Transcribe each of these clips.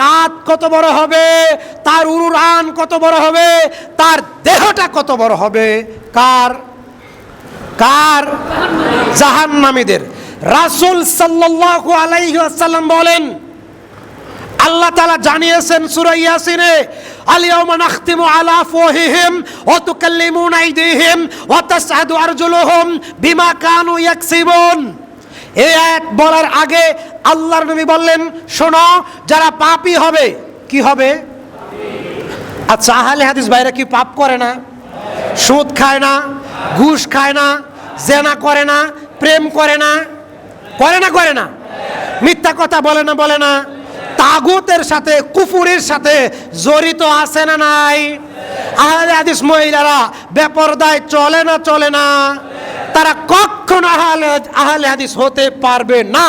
কাত কত বড় হবে, তার উরুরান কত বড় হবে, তার দেহটা কত বড় হবে? কার? কার? জাহান্নামীদের। রাসূল সাল্লাল্লাহু আলাইহি ওয়াসাল্লাম বলেন, আল্লাহ তাআলা জানিয়েছেন সূরা ইয়াসিনে আলিয়াউমা নাখতিমু আলা আফওয়াহিহিম ওয়া তুকাল্লিমুনা আইদিহিম ওয়া তাসআদু আরজুলুহুম বিমা কানু ইয়াকসিবুন। এই আয়াত বলার আগে আল্লাহর নবী বললেন, শোনো, যারা পাপী হবে, কি হবে? আচ্ছা আহলে হাদিস ভাইরা কি পাপ করে না? সুদ খায় না, ঘুষ খায় না, জেনা করে না, প্রেম করে না? করে না করে না? মিথ্যা কথা বলে না বলে না? তাগুতের সাথে, কুফুরের সাথে জড়িত আছে না নাই? আহলে হাদিস মহিলারা, বেপরদায় চলে না চলে না? তারা কখনো আহলে আহলে হাদিস হতে পারবে না।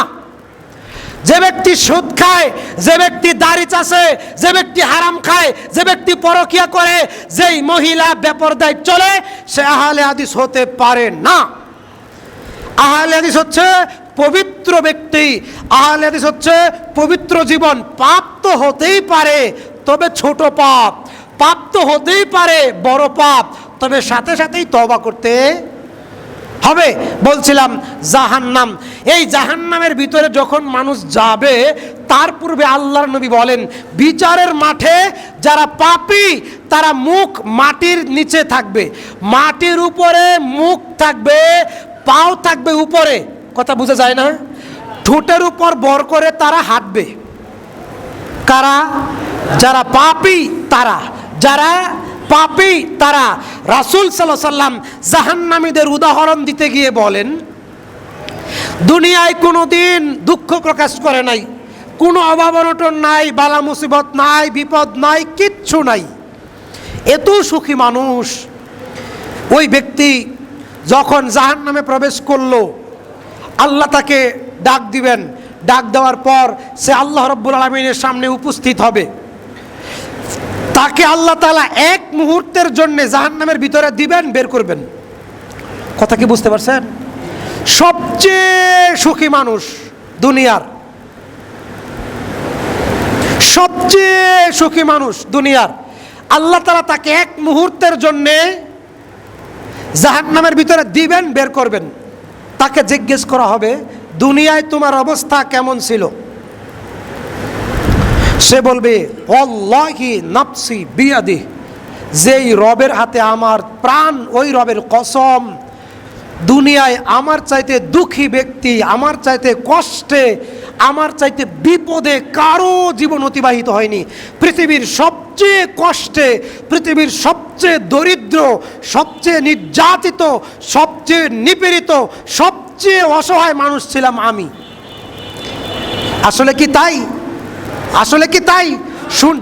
যে ব্যক্তি সুদ খায়, যে ব্যক্তি দাড়ি চাষে, যে ব্যক্তি হারাম খায়, যে ব্যক্তি পরকিয়া করে, যেই মহিলা বেপরদায় চলে, সে আহলে হাদিস হতে পারে না। আহলে হাদিস হচ্ছে পবিত্র ব্যক্তি। আহলে হাদিস হচ্ছে পবিত্র জীবন। পাপ তো হতেই পারে, তবে ছোট পাপ। পাপ তো হতেই পারে, বড় পাপ। তবে সাথে সাথেই তবা করতে হবে? বলছিলাম, জাহান্নাম। এই জাহান্নামের ভিতরে যখন মানুষ যাবে, তার পূর্বে আল্লাহর নবী বলেন, বিচারের মাঠে যারা পাপী, তারা মুখ মাটির নিচে থাকবে। মাটির উপরে মুখ থাকবে, পাও থাকবে উপরে। কথা বোঝা যায় না? ঠোঁটের উপর বর করে তারা হাঁটবে। কারা? যারা পাপী, তারা। যারা পাপী, তারা। রাসুল সাল্লাহ সাল্লাম জাহান্নামীদের উদাহরণ দিতে গিয়ে বলেন, দুনিয়ায় কোনো দিন দুঃখ প্রকাশ করে নাই, কোনো অভাব অনটন নাই, বালা মুসিবত নাই, বিপদ নাই, কিচ্ছু নাই। এত সুখী মানুষ। ওই ব্যক্তি যখন জাহান নামে প্রবেশ করল, আল্লাহ তাকে ডাক দিবেন। ডাক দেওয়ার পর সে আল্লাহ রব্বুল আলমিনের সামনে উপস্থিত হবে। তাকে আল্লাহ তালা এক মুহূর্তের জন্য জাহান্নামের ভিতরে দিবেন, বের করবেন। কথা কি বুঝতে পারছেন? সবচেয়ে সুখী মানুষ দুনিয়ার। সবচেয়ে সুখী মানুষ দুনিয়ার। আল্লাহ তালা তাকে এক মুহূর্তের জন্যে জাহান্নামের ভিতরে দিবেন, বের করবেন। তাকে জিজ্ঞেস করা হবে, দুনিয়ায় তোমার অবস্থা কেমন ছিল? সে বলবে অল্লাহি নাপসি বিয়াদি যেই রবের হাতে আমার প্রাণ, ওই রবের কসম, দুনিয়ায় আমার চাইতে দুঃখী ব্যক্তি, আমার চাইতে কষ্টে, আমার চাইতে বিপদে কারও জীবন অতিবাহিত হয়নি। পৃথিবীর সবচেয়ে কষ্টে, পৃথিবীর সবচেয়ে দরিদ্র, সবচেয়ে নির্যাতিত, সবচেয়ে নিপীড়িত, সবচেয়ে অসহায় মানুষ ছিলাম আমি। আসলে কি তাই? আসলে কি তাই?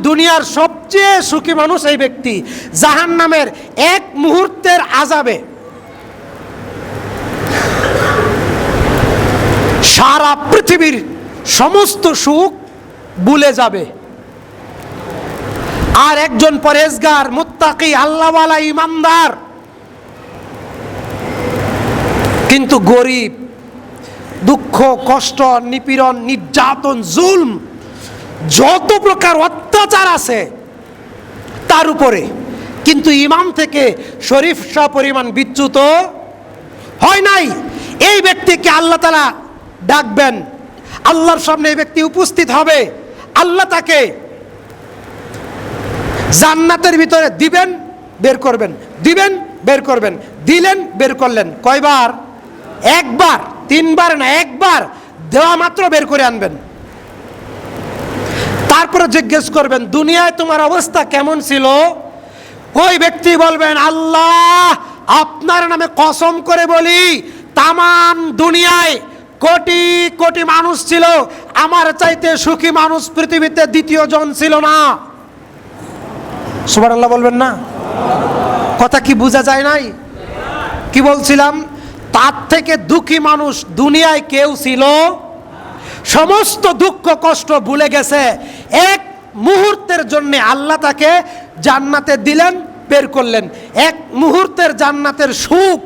দুনিয়ার সবচেয়ে সুখী মানুষ এই ব্যক্তি। জাহান নামের এক মুহূর্তের আজাবে সারা পৃথিবীর সমস্ত সুখ ভুলে যাবে। আর একজন পরেজগার, মুত্তাকি, আল্লাহওয়ালা, ইমানদার। কিন্তু গরিব, দুঃখ, কষ্ট, নিপীড়ন, নির্যাতন, জুলম যত প্রকার অত্যাচার আছে তার উপরে। কিন্তু ইমাম থেকে শরীফ পরিমাণ বিচ্যুত হয় নাই। এই ব্যক্তিকে আল্লাহ তালা ডাকবেন। আল্লাহর সামনে এই ব্যক্তি উপস্থিত হবে। আল্লাহ তাকে জান্নাতের ভিতরে দিবেন, বের করবেন, দিবেন, বের করবেন, দিলেন, বের করলেন। কয়বার? একবার, তিনবার না, একবার দেওয়া মাত্র বের করে আনবেন। তারপরে জিজ্ঞেস করবেন, দুনিয়ায় তোমার অবস্থা কেমন ছিল? ওই ব্যক্তি বলবেন, আল্লাহ, আপনার নামে কসম করে বলি, তামাম দুনিয়ায় কোটি কোটি মানুষ ছিল। আমার চাইতে সুখী মানুষ পৃথিবীতে দ্বিতীয় জন ছিল না। সুবার আল্লাহ বলবেন না? কথা কি বোঝা যায় নাই? কি বলছিলাম? তার থেকে দুঃখী মানুষ দুনিয়ায় কেউ ছিল সমস্ত দুঃখ, কষ্ট ভুলে গেছে। এক মুহূর্তের জন্য আল্লাহ তাকে জান্নাতে দিলেন, বের করলেন। এক মুহূর্তের জান্নাতের সুখ,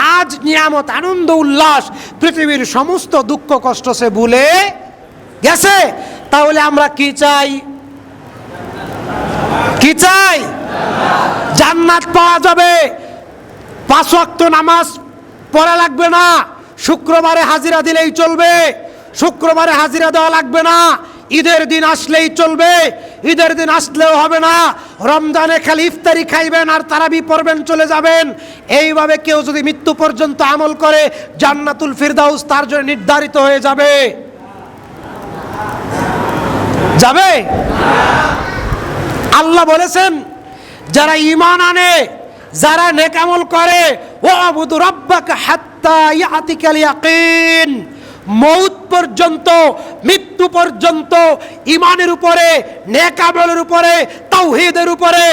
নাজ, নিয়ামত, আনন্দ, উল্লাস, পৃথিবীর সমস্ত দুঃখ, কষ্ট সে ভুলে গেছে। তাহলে আমরা কি চাই? কি চাই? জান্নাত পাওয়া যাবে। পাঁচ ওয়াক্ত নামাজ পড়া লাগবে না। শুক্রবারে হাজিরা দিলেই চলবে। শুক্রবারে হাজিরা দেওয়া লাগবে না। ঈদের দিন আসলেই চলবে। ঈদের দিন আসলেও হবে না। রমজানে খালি ইফতারি খাইবেন আর তারাবি পড়বেন, চলে যাবেন। এইভাবে কেউ যদি মৃত্যু পর্যন্ত আমল করে, জান্নাতুল ফিরদাউস তার জন্য নির্ধারিত হয়ে যাবে। যাবে? আল্লাহ বলেছেন, যারা ইমান আনে, যারা নেকামল করে ও আবুদু রব্বাকা হাত্তা ইয়াতিকাল ইয়াকিন। মৌত পর্যন্ত, মৃত্যু পর্যন্ত ইমানের উপরে নেকামলের উপরে, তাওহীদের উপরে,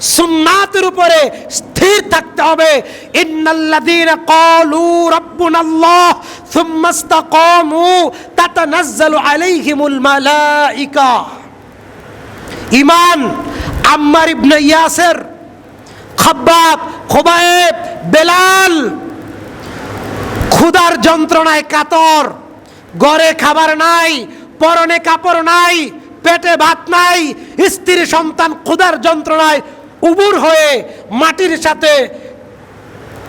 সুন্নাতের উপরে স্থির থাকতে হবে। ইন্নাল্লাযীনা ক্বালু রাব্বুনাল্লাহ সুম্মা ইসতাকামু তাতানাজ্জালু আলাইহিমুল মালাইকা। ইমান আম্মার ইবনে ইয়াসের, খাব্বাব খোবায়েব বেলাল ক্ষুধার যন্ত্রণায় কাতর, গড়ে খাবার নাই, পরনে কাপড় নাই, পেটে ভাত নাই, স্ত্রী সন্তান ক্ষুধার যন্ত্রণায় উবুর হয়ে মাটির সাথে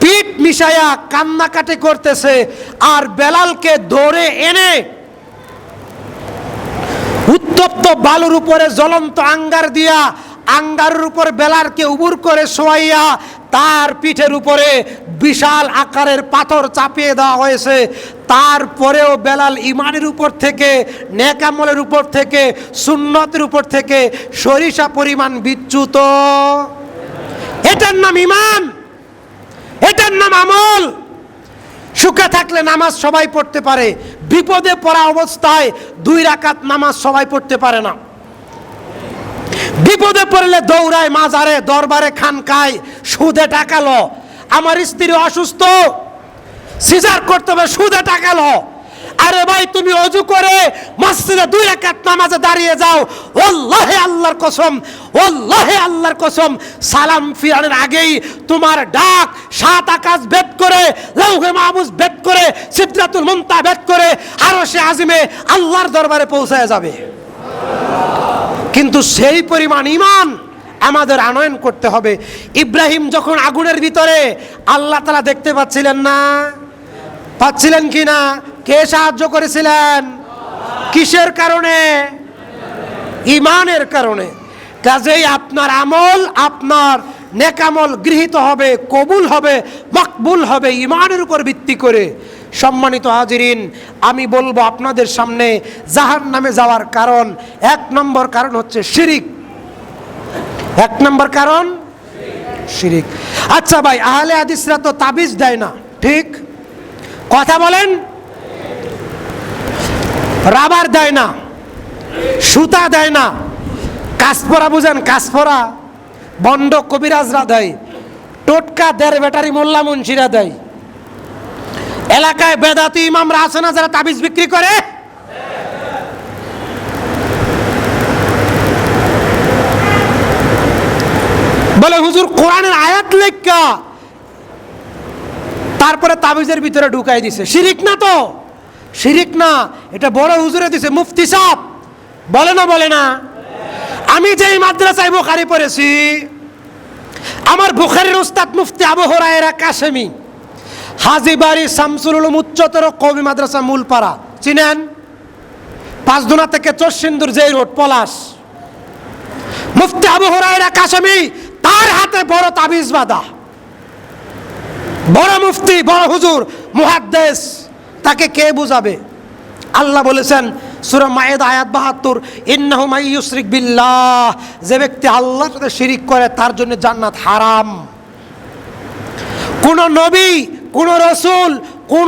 পিঠ মিশায়া কান্নাকাটি করতেছে আর বেলালকে ধরে এনে উত্তপ্ত বালুর উপরে জ্বলন্ত আঙ্গার দিয়া আঙ্গারের উপর বেলারকে উবুর করে শোয়াইয়া তার পিঠের উপরে বিশাল আকারের পাথর চাপিয়ে দেওয়া হয়েছে। তারপরেও বেলাল ইমানের উপর থেকে নেকামলের উপর থেকে, সুন্নতের উপর থেকে সরিষা পরিমাণ বিচ্যুত। এটার নাম ইমান এটার নাম আমল। সুখে থাকলে নামাজ সবাই পড়তে পারে। বিপদে পড়া অবস্থায় দুই রাকাত নামাজ সবাই পড়তে পারে না। বিপদে পড়লে দৌড়ায় মাজারে, দরবারে খান খায় সুদে টাকালো আমার স্ত্রী অসুস্থ। সিজার করতে হবে সুদে টাকালো আরে ভাই, তুমি অজু করে মসজিদে দুই রাকাত নামাজে দাঁড়িয়ে যাও। ওল্লাহে আল্লাহর কসম, ওল্লাহে আল্লাহর কসম। সালাম ফিরানোর আগেই তোমার ডাক সাত আকাশ ভেদ করে, লৌহে মাহবুজ ভেদ করে সিদ্ধাতুল মুনতা ভেদ করে আরও সে আজিমে আল্লাহর দরবারে পৌঁছায় যাবে। কিন্তু সেই পরিমাণ ইমান আমাদের আনয়ন করতে হবে। ইব্রাহিম যখন আগুনের ভিতরে, আল্লাহ তালা দেখতে পাচ্ছিলেন না। পাচ্ছিলেন কি না? কে সাহায্য করেছিলেন? কিসের কারণে? ইমানের কারণে। কাজেই আপনার আমল, আপনার নেকামল গৃহীত হবে, কবুল হবে, মকবুল হবে, ইমানের উপর ভিত্তি করে। সম্মানিত হাজিরিন, আমি বলব আপনাদের সামনে জাহান নামে যাওয়ার কারণ, এক নম্বর কারণ হচ্ছে শিরিক। এক নম্বর কারণ? শিরিক। আচ্ছা ভাই, আহলে হাদিসরা তো তাবিজ দেয় না, ঠিক? কথা বলেন। রাবার দেয় না, সুতা দেয় না। কাসপরা বুঝেন কাসপরা বন্ড কবিরাজরা দেয়। টোটকা দেড় ব্যাটারি মোল্লা মুন্সিরা দেয়। এলাকায় বেদাতি ইমামরা আছে না যারা তাবিজ বিক্রি করে? বলে, হুজুর, কোরআনের আয়াত লেখা। তারপরে তাবিজের ভিতরে ঢুকাই দিছে। শিরিক না তো? শিরিক না। এটা বড় হুজুরে দিছে, মুফতি সাহ বলে না বলে না? আমি যেই মাদ্রাসায় বোখারি পড়েছি, আমার বুখারির উস্তাদ মুফতি আবু হরায়রা কাশেমি হাজিবাড়ি শামসুল উচ্চতর কবি মাদ্রাসা মূলপাড়া। চিনেন? পাঁচদোনা থেকে চরসিন্দুর যেই রোড, পলাশ। মুফতি আবু হরায়রা কাশেমি তার হাতে বড় তাবিজ বাঁধা। বড় মুফতি, বড় হুজুর, মুহাদ্দেস, তাকে কে বুঝাবে? আল্লাহ বলেছেন, সুরা মায়েদ আয়াত বাহাত্তর, ইন্নাহু মাই ইউশরিক বিল্লাহ, যে ব্যক্তি আল্লাহর সাথে শিরিক করে, তার জন্য জান্নাত হারাম। কোন নবী, কোন রসুল, কোন